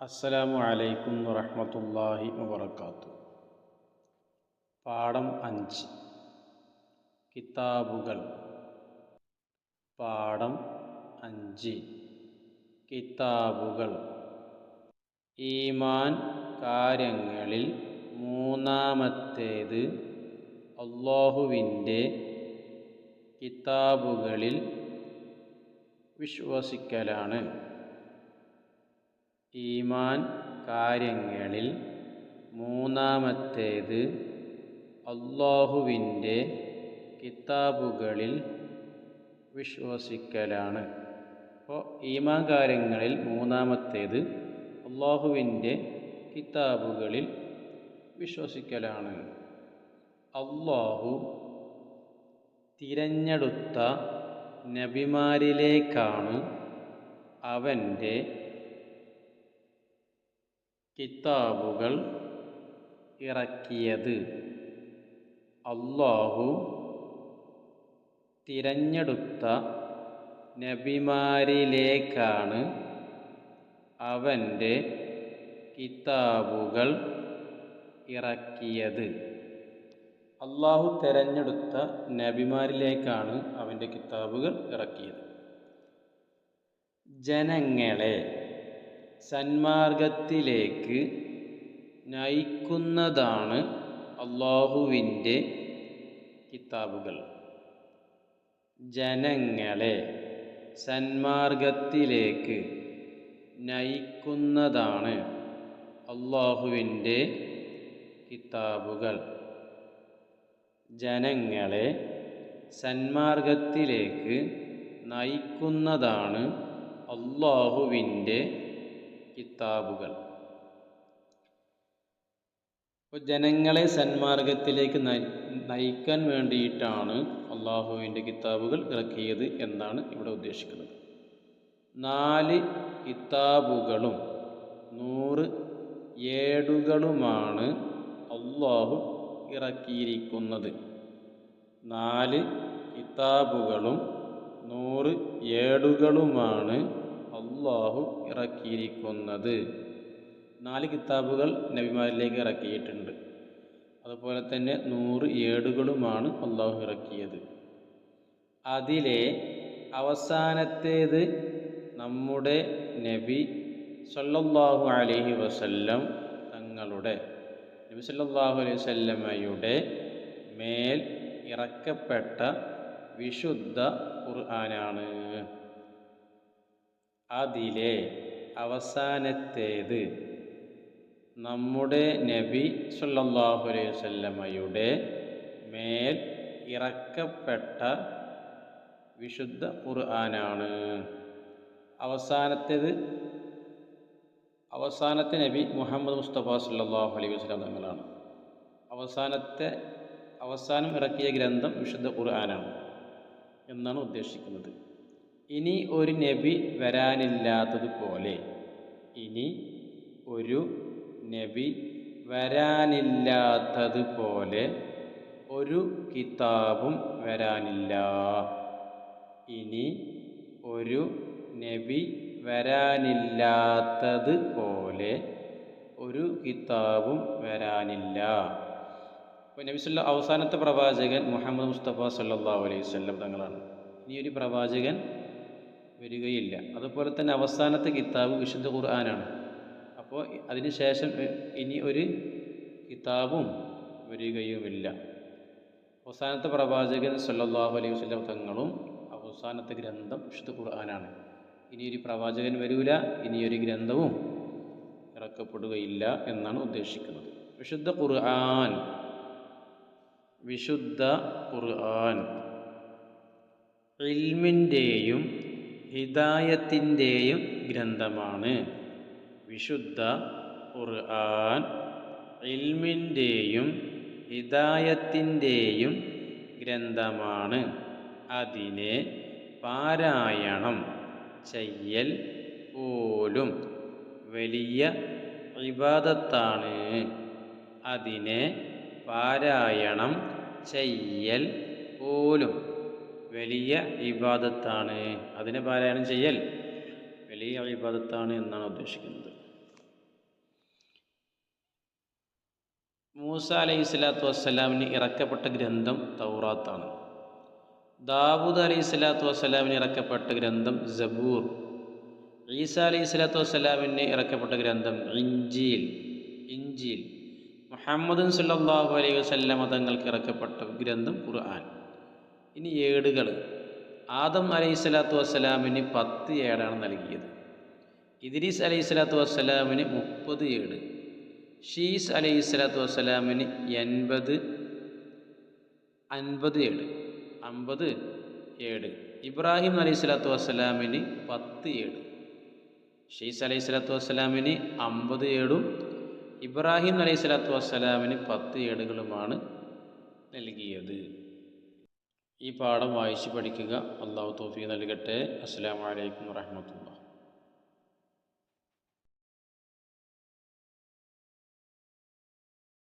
അസ്സലാമു അലൈക്കും വറഹ്മത്തുള്ളാഹി വബർക്കാത്തു പാഠം അഞ്ച്. കിതാബുകൾ. പാഠം അഞ്ച്. കിതാബുകൾ. ഈമാൻ കാര്യങ്ങളിൽ മൂന്നാമത്തേത് അള്ളാഹുവിന്റെ കിതാബുകളിൽ വിശ്വസിക്കലാണ്. ഈമാൻ കാര്യങ്ങളിൽ മൂന്നാമത്തേത് അള്ളാഹുവിന്റെ കിതാബുകളിൽ വിശ്വസിക്കലാണ്. അപ്പോൾ ഈമാൻ കാര്യങ്ങളിൽ മൂന്നാമത്തേത് അള്ളാഹുവിന്റെ കിതാബുകളിൽ വിശ്വസിക്കലാണ്. അള്ളാഹു തിരഞ്ഞെടുത്ത നബിമാരിലേക്കാണ് അവന്റെ കിതാബുകൾ ഇറക്കിയത്. അള്ളാഹു തിരഞ്ഞെടുത്ത നബിമാരിലേക്കാണ് അവന്റെ കിതാബുകൾ ഇറക്കിയത്. അള്ളാഹു തിരഞ്ഞെടുത്ത നബിമാരിലേക്കാണ് അവന്റെ കിതാബുകൾ ഇറക്കിയത്. ജനങ്ങളെ സന്മാർഗത്തിലേക്ക് നയിക്കുന്നതാണ് അള്ളാഹുവിന്റെ കിതാബുകൾ. ജനങ്ങളെ സന്മാർഗത്തിലേക്ക് നയിക്കുന്നതാണ് അള്ളാഹുവിന്റെ കിതാബുകൾ. ജനങ്ങളെ സന്മാർഗത്തിലേക്ക് നയിക്കുന്നതാണ് അള്ളാഹുവിന്റെ കിതാബുകൾ. അപ്പോൾ ജനങ്ങളെ സന്മാർഗത്തിലേക്ക് നയിക്കാൻ വേണ്ടിയിട്ടാണ് അള്ളാഹുവിന്റെ കിതാബുകൾ ഇറക്കിയത് എന്നാണ് ഇവിടെ ഉദ്ദേശിക്കുന്നത്. നാല് കിതാബുകളും നൂറ് ഏടുകളുമാണ് അള്ളാഹു ഇറക്കിയിരിക്കുന്നത്. നാല് കിതാബുകളും നൂറ് ഏടുകളുമാണ് അള്ളാഹു ഇറക്കിയിരിക്കുന്നത്. നാല് കിതാബുകൾ നബിമാരിലേക്ക് ഇറക്കിയിട്ടുണ്ട്. അതുപോലെ തന്നെ നൂറ് ഏടുകളുമാണ് അള്ളാഹു ഇറക്കിയത്. അതിലെ അവസാനത്തേത് നമ്മുടെ നബി സല്ലല്ലാഹു അലൈഹി വസല്ലം തങ്ങളുടെ നബി സല്ലല്ലാഹു അലൈഹി വസല്ലമയുടെ മേൽ ഇറക്കപ്പെട്ട വിശുദ്ധ ഖുർആനാണ്. അതിലെ അവസാനത്തേത്. നമ്മുടെ നബി സല്ലല്ലാഹു അലൈഹി വസല്ലമയുടെ മേൽ ഇറക്കപ്പെട്ട വിശുദ്ധ ഖുർആനാണ്. അവസാനത്തേത്. അവസാനത്തെ നബി മുഹമ്മദ് മുസ്തഫ സല്ലല്ലാഹു അലൈഹി വസല്ലം തങ്ങളാണ്. അവസാനത്തെ അവസാനം ഇറക്കിയ ഗ്രന്ഥം വിശുദ്ധ ഖുർആനാണ് എന്നാണ് ഉദ്ദേശിക്കുന്നത്. ഇനി ഒരു നബി വരാനില്ലാത്തതുപോലെ. ഇനി ഒരു നബി വരാനില്ലാത്തതുപോലെ ഒരു കിതാബും വരാനില്ല. ഇനി ഒരു നബി വരാനില്ലാത്തതുപോലെ ഒരു കിതാബും വരാനില്ല. അപ്പോൾ നബിസുല്ല അവസാനത്തെ പ്രവാചകൻ മുഹമ്മദ് മുസ്തഫ സല്ലാ അലൈഹി വല്ലം തങ്ങളാണ്. ഒരു പ്രവാചകൻ വരികയില്ല. അതുപോലെ തന്നെ അവസാനത്തെ കിതാബ് വിശുദ്ധ ഖുർആനാണ്. അപ്പോൾ അതിന് ശേഷം ഇനി ഒരു കിതാബും വരികയുമില്ല. അവസാനത്തെ പ്രവാചകൻ സല്ലാഹു അലൈഹി വസല്ലം തങ്ങളും അവസാനത്തെ ഗ്രന്ഥം വിശുദ്ധ ഖുർആനാണ്. ഇനിയൊരു പ്രവാചകൻ വരൂല ഇനിയൊരു ഗ്രന്ഥവും ഇറക്കപ്പെടുകയില്ല എന്നാണ് ഉദ്ദേശിക്കുന്നത്. വിശുദ്ധ ഖുർആൻ വിശുദ്ധ ഖുർആൻ ഇൽമിന്റെയും ഹിദായത്തിന്റെയും ഗ്രന്ഥമാണ്. വിശുദ്ധ ഖുർആൻ ഇൽമിന്റെയും ഹിദായത്തിന്റെയും ഗ്രന്ഥമാണ്. അതിനെ പാരായണം ചെയ്യൽ പോലും വലിയ വിവാദത്താണ് അതിനെ പാരായണം ചെയ്യൽ പോലും വലിയ ഇബാദത്താണ്. അതിനെ പാരായണം ചെയ്യൽ വലിയ ഇബാദത്താണ് എന്നാണ് ഉദ്ദേശിക്കുന്നത്. മൂസ അലൈഹി സ്വലാത്തു വസ്സലാമിന് ഇറക്കപ്പെട്ട ഗ്രന്ഥം തൗറാത്താണ്. ദാവൂദ് അലൈഹി സ്വലാത്തു വസ്സലാമിന് ഇറക്കപ്പെട്ട ഗ്രന്ഥം ജബൂർ ഈസ അലൈഹി സ്വലാത്തു വസ്സലാമിന് ഇറക്കപ്പെട്ട ഗ്രന്ഥം ഇഞ്ചീൽ ഇഞ്ചീൽ മുഹമ്മദ് സല്ലാഹു അലൈഹി വസ്ല്ലാം തങ്ങൾക്ക് ഇറക്കപ്പെട്ട ഗ്രന്ഥം ഖുർആൻ. ഇനി ഏടുകൾ ആദം അലൈഹി സ്വലാത്തു വസ്സലാമിന് പത്ത് ഏടാണ് നൽകിയത്. ഇദ്രീസ് അലൈഹി സ്വലാത്തു വസ്സലാമിന് മുപ്പത് ഏട്. ഷീസ് അലൈഹി സ്വലാത്തു വസ്സലാമിന് എൺപത് അൻപത് ഏട്. അമ്പത് ഏട്. ഇബ്രാഹിം അലൈഹി സ്വലാത്തു വസ്സലാമിന് പത്ത് ഏട്. ഷീസ് അലൈഹി സ്വലാത്തു വസ്സലാമിന് അമ്പത് ഏടും ഇബ്രാഹിം അലൈഹി സ്വലാത്തു വസ്സലാമിന് പത്ത് ഏടുകളുമാണ് നൽകിയത്. ഈ പാഠം വായിച്ച് പഠിക്കുക. അള്ളാഹു തോഫി നൽകട്ടെ. അസ്സാം വലൈക്കും വാഹമത്തുള്ള